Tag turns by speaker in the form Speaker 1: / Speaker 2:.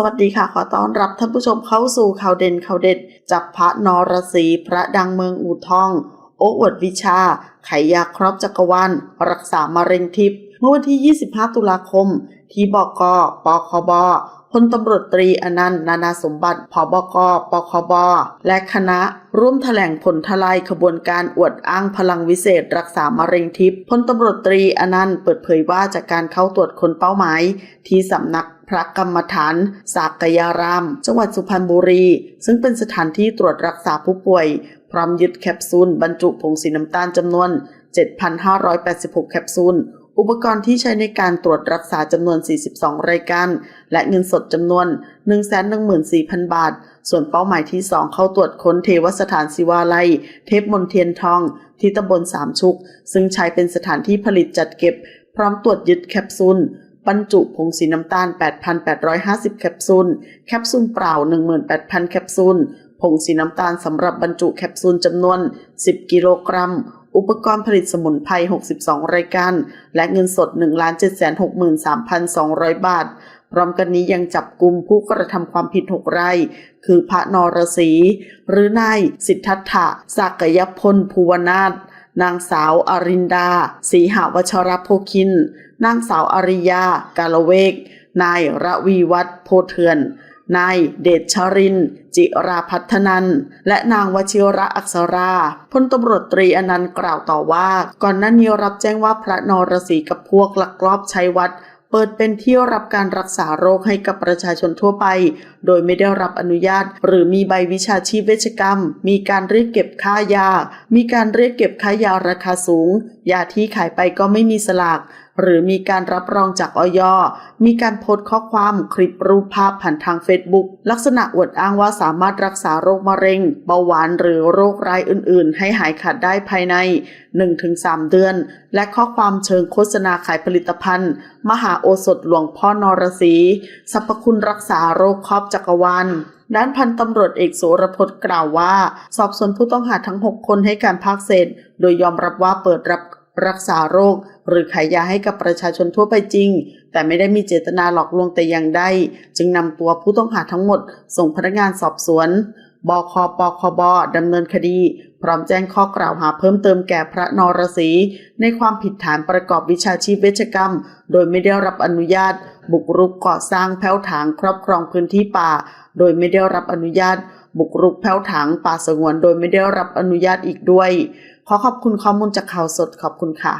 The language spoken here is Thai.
Speaker 1: สวัสดีค่ะ ขอต้อนรับท่านผู้ชมเข้าสู่ข่าวเด่นข่าวเด็ดจากพระนรสีพระดังเมืองอู่ทอง โอ้อวดวิชา ไขยาครอบจักรวาลรักษามะเร็งทิพย์ เมื่อวันที่ 25 ตุลาคม ที่บกปคบพลตำรวจตรีอนันต์นานาสมบัติผบกปคบ และคณะร่วมแถลงผลทลายขบวนการอวดอ้างพลังวิเศษ รักษามะเร็งทิพย์พลตำรวจตรีอนันต์เปิดเผยว่าจากการเข้าตรวจคนเป้าหมาย ที่สำนักพระกรรมฐานสากยาราม จังหวัดสุพรรณบุรี ซึ่งเป็นสถานที่ตรวจรักษาผู้ป่วย พร้อมยึดแคปซูลบรรจุผงสีน้ำตาลจำนวน 7,586 แคปซูล อุปกรณ์ที่ใช้ในการตรวจรักษาจำนวน 42 รายการ และเงินสดจำนวน 114,000 บาท ส่วนเป้าหมายที่ 2 เข้าตรวจค้นเทวสถานศิวาลัย เทพมนเทียนทอง ที่ตำบลสามชุก ซึ่งใช้เป็นสถานที่ผลิตจัดเก็บ พร้อมตรวจยึดแคปซูลบรรจุผงสีน้ำตาล 8,850 แคปซูล แคปซูลเปล่า 18,000 แคปซูล ผงสีน้ำตาลสำหรับบรรจุแคปซูลจำนวน 10 กิโลกรัม อุปกรณ์ผลิตสมุนไพร 62 รายการ และเงินสด 1,763,200 บาท พร้อมกันนี้ยังจับกลุ่มผู้กระทำความผิด 6 ราย คือพระนรศรีหรือนายสิทธัตถะสักยพลภูวนาถนางสาวอรินดาศรีหาวชรโพคิน นางสาวอริยากาลเวก นายระวีวัฒโพเทือน นายเดชชริน จิราพัฒนัน และนางวชิระอักษราพลตำรวจตรีอนันต์กล่าวต่อว่า ก่อนหน้านี้รับแจ้งว่าพระนรศรีกับพวกลักลอบใช้วัดเปิดเป็นที่รับการรักษาโรคให้กับประชาชนทั่วไป โดยไม่ได้รับอนุญาต หรือมีใบวิชาชีพเวชกรรม มีการเรียกเก็บค่ายา มีการเรียกเก็บค่ายาราคาสูง ยาที่ขายไปก็ไม่มีสลาก หรือมีการรับรองจากออยมีการโพสต์ข้อความคลิปรูปภาพผ่านทางเฟซบุ๊กลักษณะอวดอ้างว่าสามารถรักษาโรคมะเร็ง เบาหวานหรือโรคร้ายอื่น ๆ ให้หายขาดได้ภายใน 1-3 เดือน และข้อความเชิงโฆษณาขายผลิตภัณฑ์ มหาโอสถหลวงพ่อนรศีสรรพคุณรักษาโรคครอบจักรวาลด้านพันตำรวจเอกโสรพจน์กล่าวว่า สอบสวนผู้ต้องหาทั้ง 6 คนให้การภาคเศษ โดยยอมรับว่าเปิดรับ รักษาโรค หรือขายยาให้กับประชาชนทั่วไปจริง แต่ไม่ได้มีเจตนาหลอกลวงแต่อย่างใดจึงนำตัวผู้ต้องหาทั้งหมด ส่งพนักงานสอบสวน บคปคบดำเนินคดี พร้อมแจ้งข้อกล่าวหาเพิ่มเติมแก่พระนรศีในความผิดฐานประกอบวิชาชีพเวชกรรม โดยไม่ได้รับอนุญาต บุกรุกก่อสร้างแผ้วถางครอบครองพื้นที่ป่า โดยไม่ได้รับอนุญาต บุกรุกแผ้วถางป่าสงวนโดยไม่ได้รับอนุญาตอีกด้วย ขอขอบคุณข้อมูลจากข่าวสดขอบคุณค่ะ